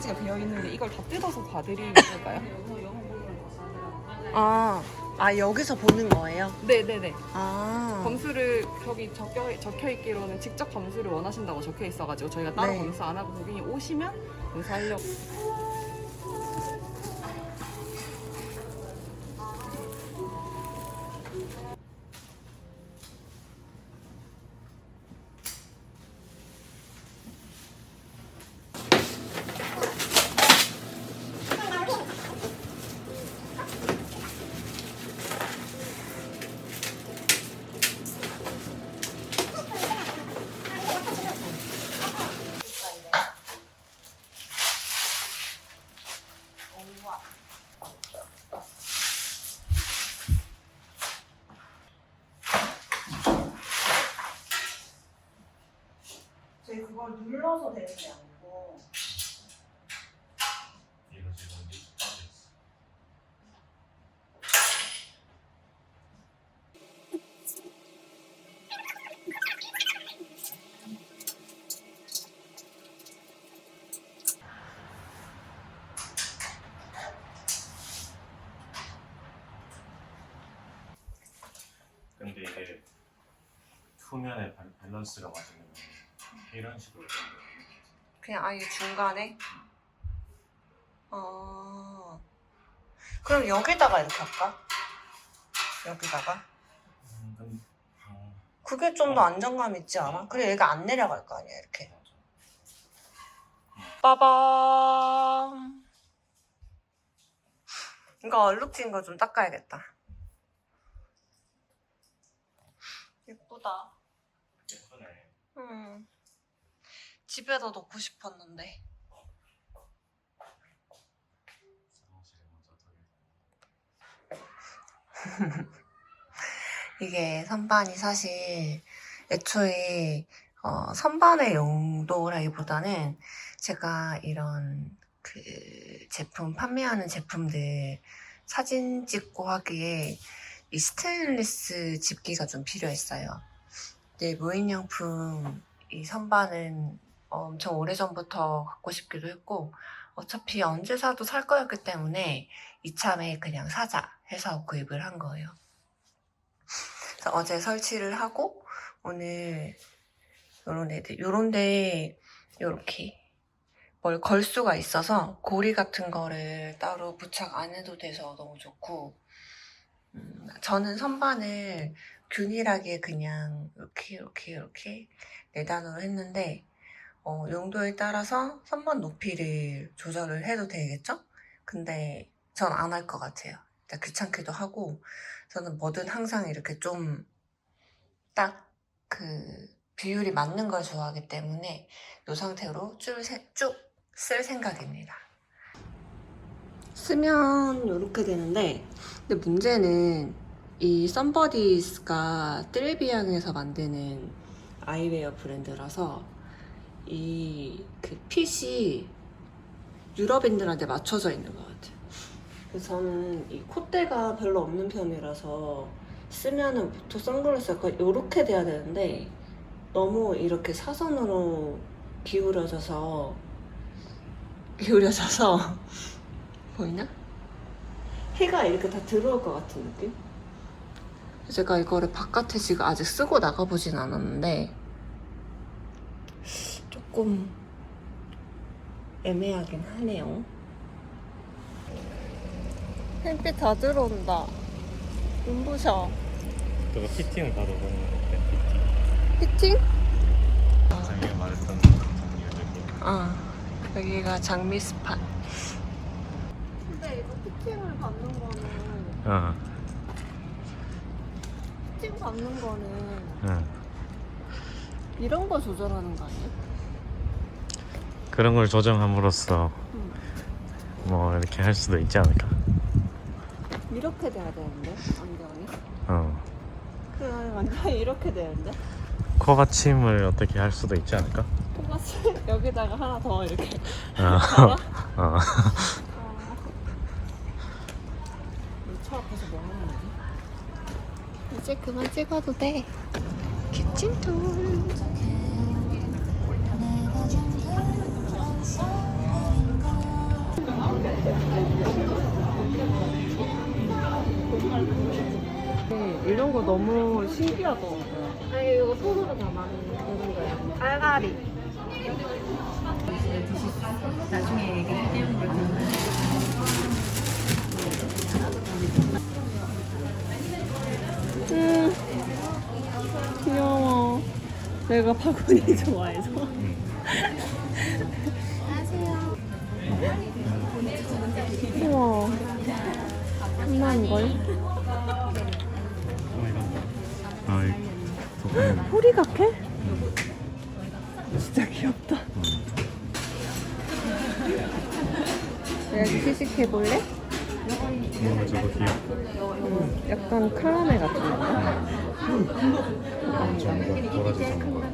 패키지가 되어 있는데 이걸 다 뜯어서 봐드리면 될까요? 아, 아 여기서 보는 거예요? 네네네. 아, 검수를 저기 적혀, 적혀 있기로는 직접 검수를 원하신다고 적혀 있어가지고 저희가 따로 네. 검수 안 하고 고객이 오시면 검수하려고. 빠져 있어. 근데 이게 투면의 밸- 밸런스가 맞으면 이런 식으로 그냥 아예 중간에. 어, 그럼 여기다가 이렇게 할까? 여기다가? 음, 어, 그게 좀 더 안정감 있지 않아? 그래 얘가 안 내려갈 거 아니야 이렇게. 맞아. 빠밤. 이거 얼룩진 거 좀 닦아야겠다. 예쁘다. 예쁘네. 음. 집에다 놓고 싶었는데. 사무실에 먼저 더 이게 선반이 사실 애초에 어, 선반의 용도라기보다는 제가 이런 그 제품 판매하는 제품들 사진 찍고 하기에 이 스테인리스 집기가 좀 필요했어요. 근데 무인양품 이 선반은 엄청 오래전부터 갖고 싶기도 했고 어차피 언제 사도 살 거였기 때문에 이참에 그냥 사자 해서 구입을 한 거예요. 그래서 어제 설치를 하고 오늘 요런 애들 요런데 요렇게 뭘 걸 수가 있어서 고리 같은 거를 따로 부착 안 해도 돼서 너무 좋고 음, 저는 선반을 균일하게 그냥 이렇게 이렇게 이렇게 내단으로 했는데 어, 용도에 따라서 선반 높이를 조절을 해도 되겠죠? 근데 전 안 할 것 같아요. 일단 귀찮기도 하고 저는 뭐든 항상 이렇게 좀 딱 그 비율이 맞는 걸 좋아하기 때문에 이 상태로 쭉쓸 생각입니다. 쓰면 이렇게 되는데 근데 문제는 이 썸버디스가 뜰비앙에서 만드는 아이웨어 브랜드라서 이 그 핏이 유럽인들한테 맞춰져 있는 것 같아요. 그래서 저는 이 콧대가 별로 없는 편이라서 쓰면은 보통 선글라스 약간 이렇게 돼야 되는데 너무 이렇게 사선으로 기울여져서 기울여져서 보이나? 해가 이렇게 다 들어올 것 같은 느낌? 제가 이거를 바깥에 지금 아직 쓰고 나가보진 않았는데 조금 애매하긴 하네요. 햇빛 다 들어온다. 눈부셔. 그거 피팅을 받아보는 건데 피팅? 자기가 말했던 정리를 아, 여기가 장미 스팟. 근데 이거 피팅을 받는 거는, 어, 피팅 받는 거는 응. 이런 거 조절하는 거 아니야? 그런 걸 조정함으로써 응. 뭐 이렇게 할 수도 있지 않을까? 이렇게 돼야 되는데, 안경이? 어. 그래, 완전히 이렇게 되는데? 코 받침을 어떻게 할 수도 있지 않을까? 똑같이 여기다가 하나 더 이렇게. 어. 달아? 어. 차 앞에서 뭐 하는 거지? 이제 그만 찍어도 돼. 키친 네, 이런 거 너무 신기하더라고요. 이거 손으로 담아는 거예요. 알갈이. 나중에 얘기해 주는 거죠. 음, 귀여워. 내가 파고니 좋아해서. 장난걸? 아, 이거 호리 같아? 진짜 귀엽다. 내가 시식해 볼래? 뭔가 저거 귀엽다. 약간 카라멜 같은 건가? 전과 도라지 전과.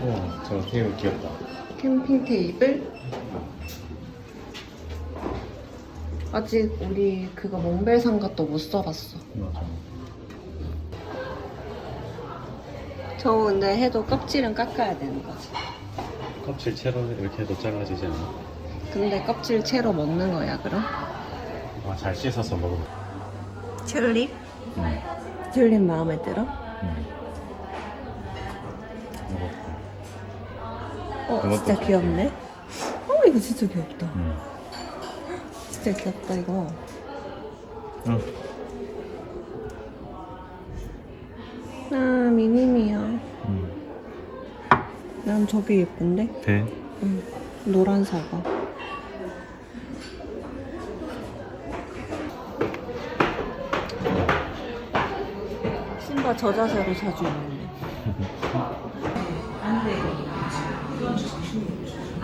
우와. 되게 귀엽다. 캠핑 테이블? 아직 우리 그거 몽벨 상가도 못 써봤어. 맞아. 저 근데 해도 껍질은 깎아야 되는 거지. 껍질 채로 이렇게 해도 잘라지지 않아? 근데 껍질 채로 먹는 거야, 그럼? 아, 잘 씻어서 먹으면. 튤립? 응. 튤립 마음에 들어? 응. 먹었고. 어, 그것도 진짜 귀엽네. 어, 이거 진짜 귀엽다. 응. 진짜 귀엽다, 이거. 응. 아, 미니미야. 응. 난 저게 예쁜데? 배? 응. 노란 사과. 신발 저 자세로 자주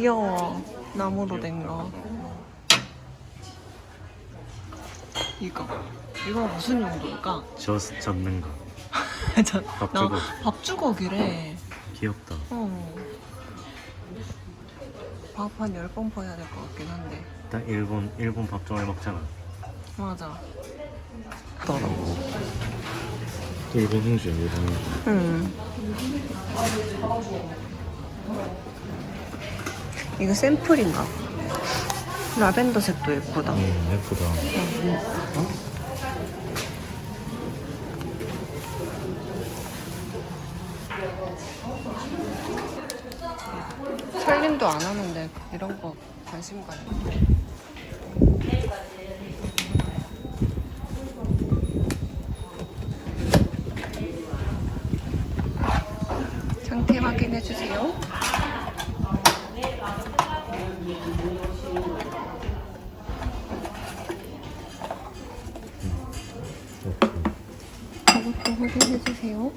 귀여워 나무로 된 거 이거 이거 무슨 용도일까? 저, 젓는 거. 저, 밥주걱. 나 밥주걱이래 귀엽다. 어. 밥한 10번 퍼야 될 것 같긴 한데 딱 일본, 일본 밥종을 먹잖아. 맞아 더라고 또 일본 홍주, 일본 홍주. 응. 이거 샘플인가? 봐. 라벤더 색도 예쁘다. 음, 예쁘다. 살림도 안 하는데 이런 거 관심 가네. 상태 확인해 주세요. 저것도 확인해 주세요.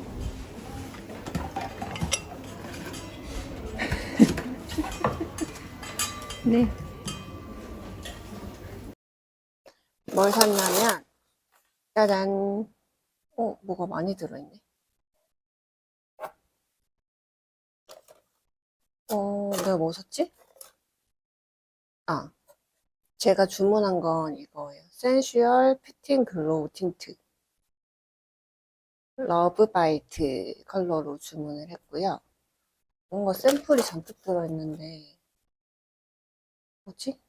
네. 뭘 샀냐면, 짜잔. 어, 뭐가 많이 들어있네. 어, 내가 뭐 샀지? 아, 제가 주문한 건 이거예요. 센슈얼 피팅 글로우 틴트. 러브 바이트 컬러로 주문을 했고요. 뭔가 샘플이 잔뜩 들어있는데, 뭐지?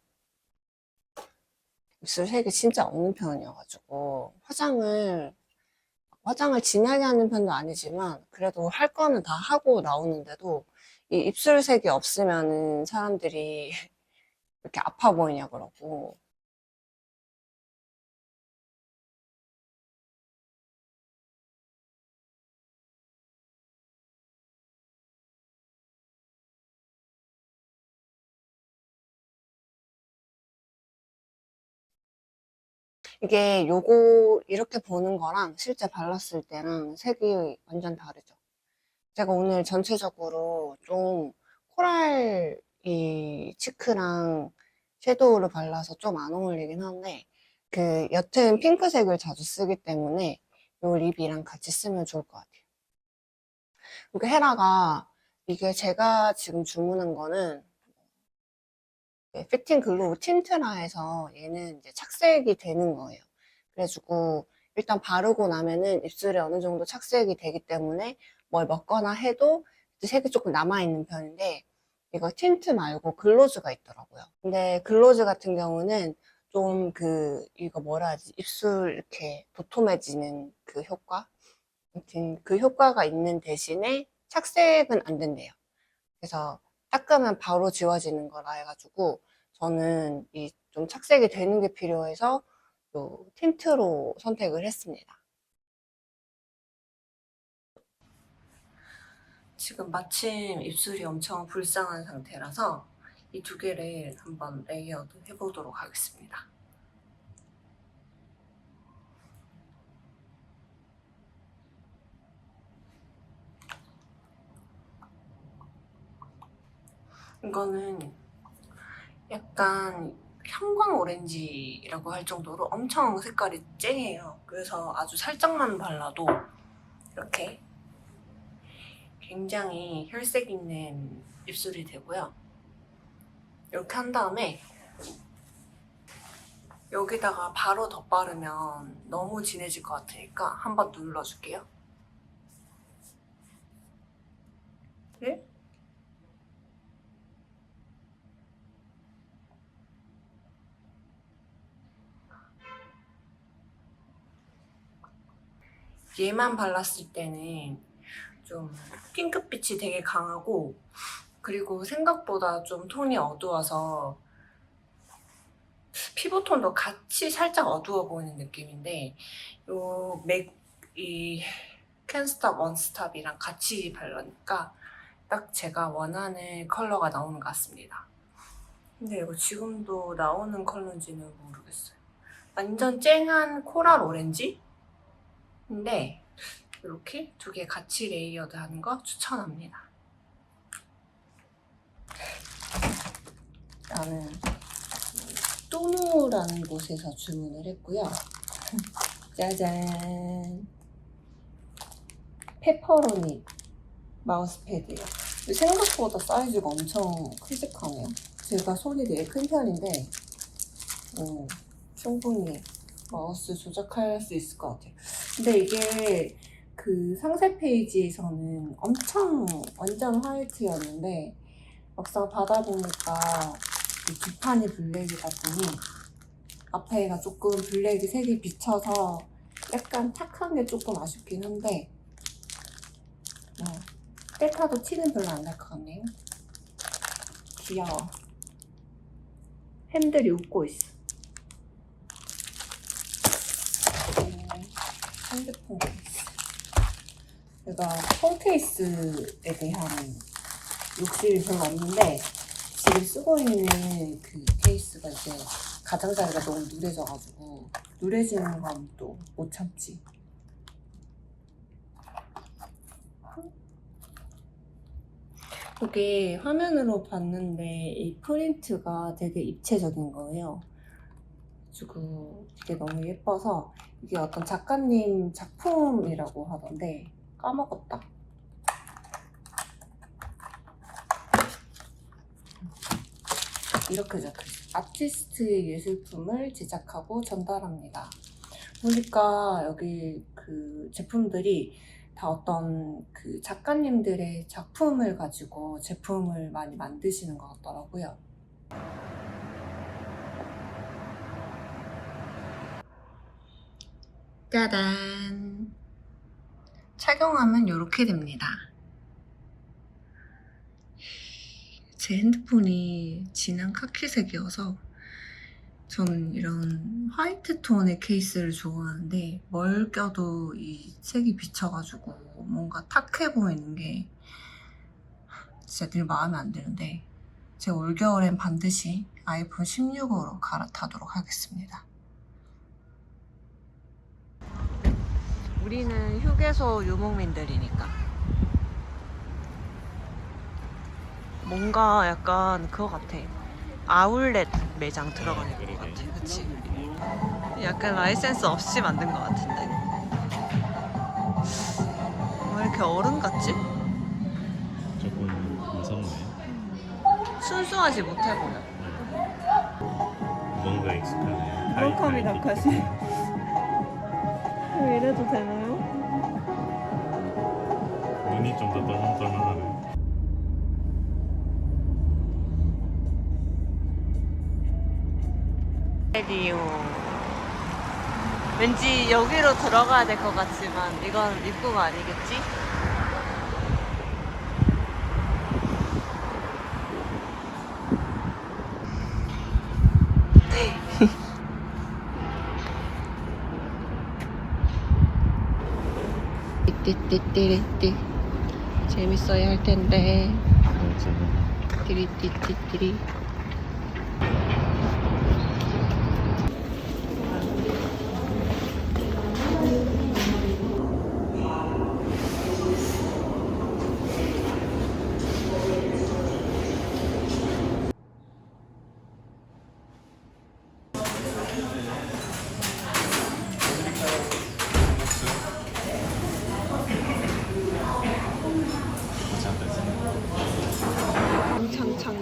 입술 색이 진짜 없는 편이어가지고 화장을 화장을 진하게 하는 편도 아니지만 그래도 할 거는 다 하고 나오는데도 이 입술 색이 없으면은 사람들이 이렇게 아파 보이냐 그러고 이게 요거 이렇게 보는 거랑 실제 발랐을 때랑 색이 완전 다르죠. 제가 오늘 전체적으로 좀 코랄 이 치크랑 섀도우를 발라서 좀 안 어울리긴 한데 그 옅은 핑크색을 자주 쓰기 때문에 이 립이랑 같이 쓰면 좋을 것 같아요. 그리고 헤라가 이게 제가 지금 주문한 거는 네, 피팅 글로우 틴트라 해서 얘는 이제 착색이 되는 거예요. 그래가지고 일단 바르고 나면은 입술에 어느 정도 착색이 되기 때문에 뭘 먹거나 해도 색이 조금 남아있는 편인데 이거 틴트 말고 글로즈가 있더라고요. 근데 글로즈 같은 경우는 좀 그 이거 뭐라 하지 입술 이렇게 도톰해지는 그 효과 아무튼 그 효과가 있는 대신에 착색은 안 된대요. 그래서 닦으면 바로 지워지는 거라 해가지고 저는 이 좀 착색이 되는 게 필요해서 요 틴트로 선택을 했습니다. 지금 마침 입술이 엄청 불쌍한 상태라서 이 두 개를 한번 레이어드 해보도록 하겠습니다. 이거는 약간 형광 오렌지라고 할 정도로 엄청 색깔이 쨍해요. 그래서 아주 살짝만 발라도 이렇게 굉장히 혈색 있는 입술이 되고요. 이렇게 한 다음에 여기다가 바로 덧바르면 너무 진해질 것 같으니까 한번 눌러줄게요. 네? 얘만 발랐을 때는 좀 핑크빛이 되게 강하고 그리고 생각보다 좀 톤이 어두워서 피부톤도 같이 살짝 어두워 보이는 느낌인데 요 맥, 이 캔스탑 원스탑이랑 같이 바르니까 딱 제가 원하는 컬러가 나오는 것 같습니다. 근데 이거 지금도 나오는 컬러인지는 모르겠어요. 완전 쨍한 코랄 오렌지? 근데 이렇게 두 개 같이 레이어드 하는 거 추천합니다. 나는 또노라는 곳에서 주문을 했고요. 짜잔. 페퍼로니 마우스패드예요. 생각보다 사이즈가 엄청 클직하네요. 제가 손이 되게 큰 편인데 어, 충분히 마우스 조작할 수 있을 것 같아요. 근데 이게 그 상세 페이지에서는 엄청 완전 화이트였는데 막상 받아보니까 이 뒷판이 블랙이다 보니 앞에가 조금 블랙이 색이 비쳐서 약간 탁한 게 조금 아쉽긴 한데 어, 셀카도 티는 별로 안 날 것 같네요. 귀여워. 햄들이 웃고 있어. 음, 핸드폰 케이스. 제가 폰 케이스에 대한 욕심이 별로 없는데 지금 쓰고 있는 그 케이스가 이제 가장자리가 너무 누래져가지고 누래지는 건 또 못 참지. 이게 화면으로 봤는데 이 프린트가 되게 입체적인 거예요. 그래가지고 이게 너무 예뻐서 이게 어떤 작가님 작품이라고 하던데 까먹었다. 이렇게 적혀있어요. 아티스트의 예술품을 제작하고 전달합니다. 보니까 여기 그 제품들이 다 어떤 그 작가님들의 작품을 가지고 제품을 많이 만드시는 것 같더라고요. 짜잔! 착용하면 이렇게 됩니다. 제 핸드폰이 진한 카키색이어서 저는 이런 화이트 톤의 케이스를 좋아하는데 뭘 껴도 이 색이 비쳐가지고 뭔가 탁해 보이는 게 진짜 늘 마음에 안 드는데 제 올겨울엔 반드시 아이폰 16으로 갈아타도록 하겠습니다. 우리는 휴게소 유목민들이니까 뭔가 약간 그거 같아. 아울렛 매장 들어가는 것 같아. 그치? 약간 라이센스 없이 만든 것 같은데. 왜 이렇게 어른 같지? 조금 무섭네. 순수하지 못해 보여. 뭔가 익숙하네. 웰컴이. 다카시. 왜 이래도 되나요? 눈이 좀 더 떨렁떨렁하네. 레디오. 왠지 여기로 들어가야 될 것 같지만 이건 입구가 아니겠지? 띠띠띠띠띠 재밌어야 할 텐데. 띠리띠띠띠리 창창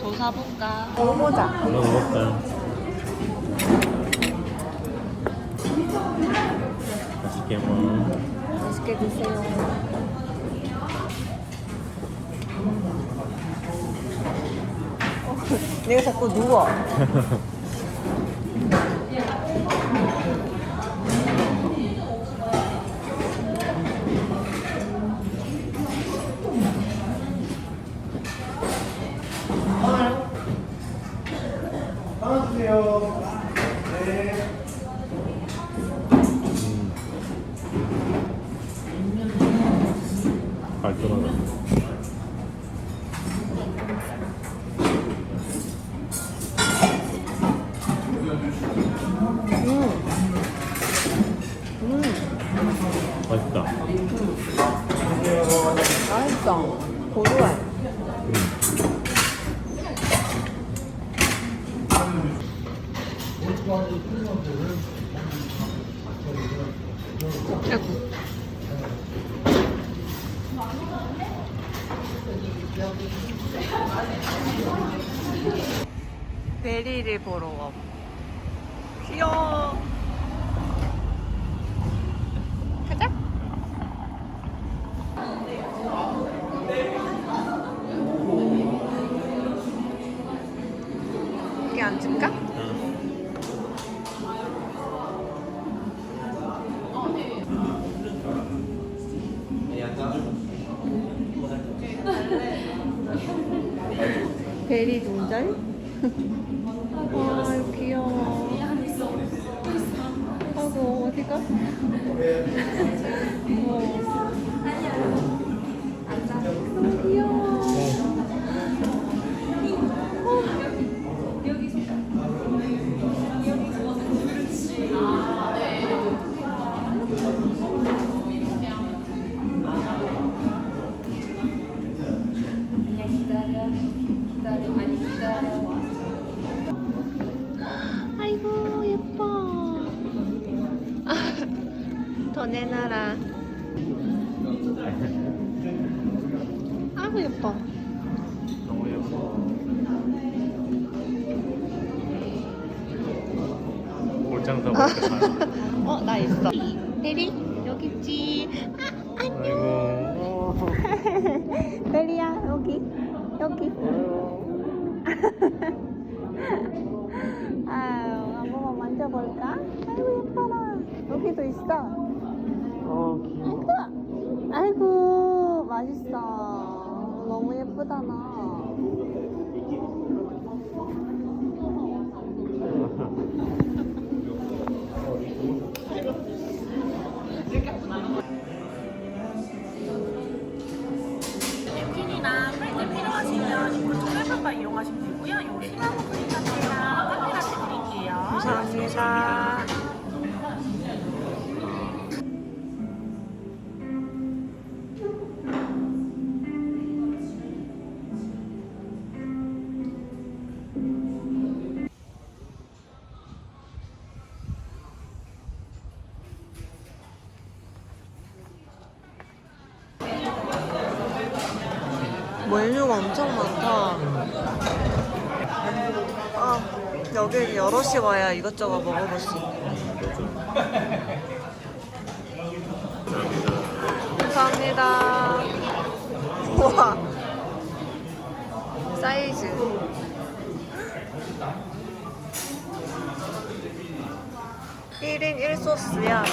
조사볼까? 먹어보자. 한번 먹을까? 맛있게 먹어. 맛있게 드세요. 어, 내가 자꾸 누워. 깔끔하다. 맛있다. 베리 동절? 더 내놔라. 아이고, 예뻐. 너무 예뻐. 볼장 사고 싶다. 어, 나 있어. 베리, 여기 있지. 아이고. 베리야, 여기. 여기. 아유, 한번만 만져볼까? 아이고, 예뻐라. 여기도 있어. 어, 아이고, 아이고, 맛있어. 너무 예쁘다, 너. 냅킨이나 빨대 필요하시면 이쪽 셀프바 이용하시면 되고요. 요 시나몬 브리카드랑 감사합니다. 메뉴가 엄청 많다. 아, 여기 여럿이 와야 이것저것 먹어볼 수 있네. 감사합니다. 우와. 사이즈. 일인일 소스야.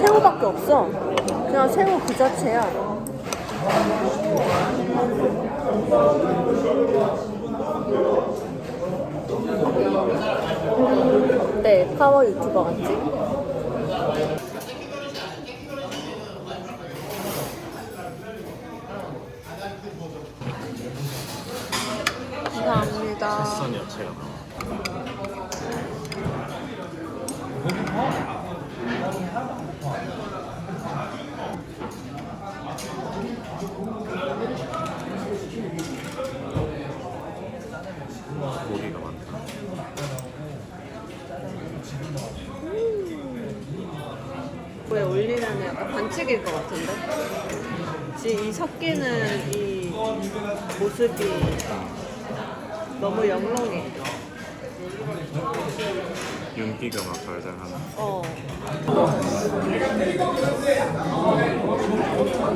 새우밖에 없어. 그냥 새우 그 자체야. 네, 파워 유튜버 같지? 감사합니다. 햇선 야채가 나와. 고기가 많다. 왜 올리면 약간 반칙일 것 같은데? 지금 이 섞이는 이 모습이 너무 영롱해. 윤기가 막 달달하나? 어.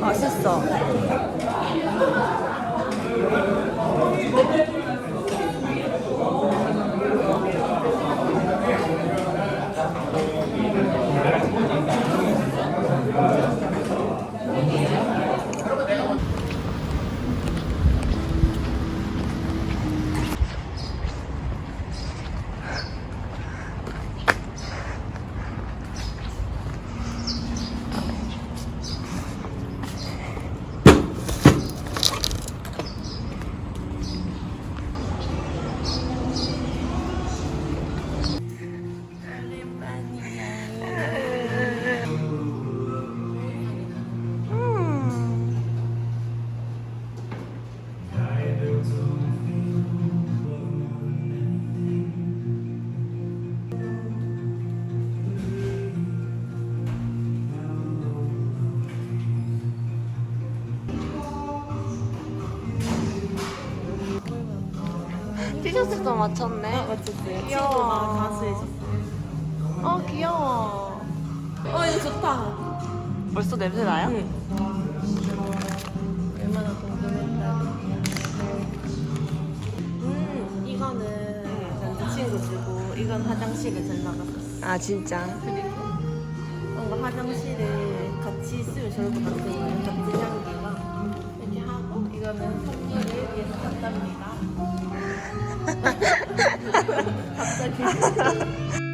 맛있어. 티셔츠도 맞췄네. 맞췄어요. 귀여워. 가수 해줬어. 어 귀여워. 어 이거 좋다. 벌써 냄새 나요? 얼마나 궁금했다. 음 이거는 남자친구 주고 이건 화장실에 잘 나갔었어. 아 진짜. 뭔가 화장실에 같이 있으면 좋을 것 같은 같은 이렇게 이거는 선물을 위해서 샀답니다. 갑자기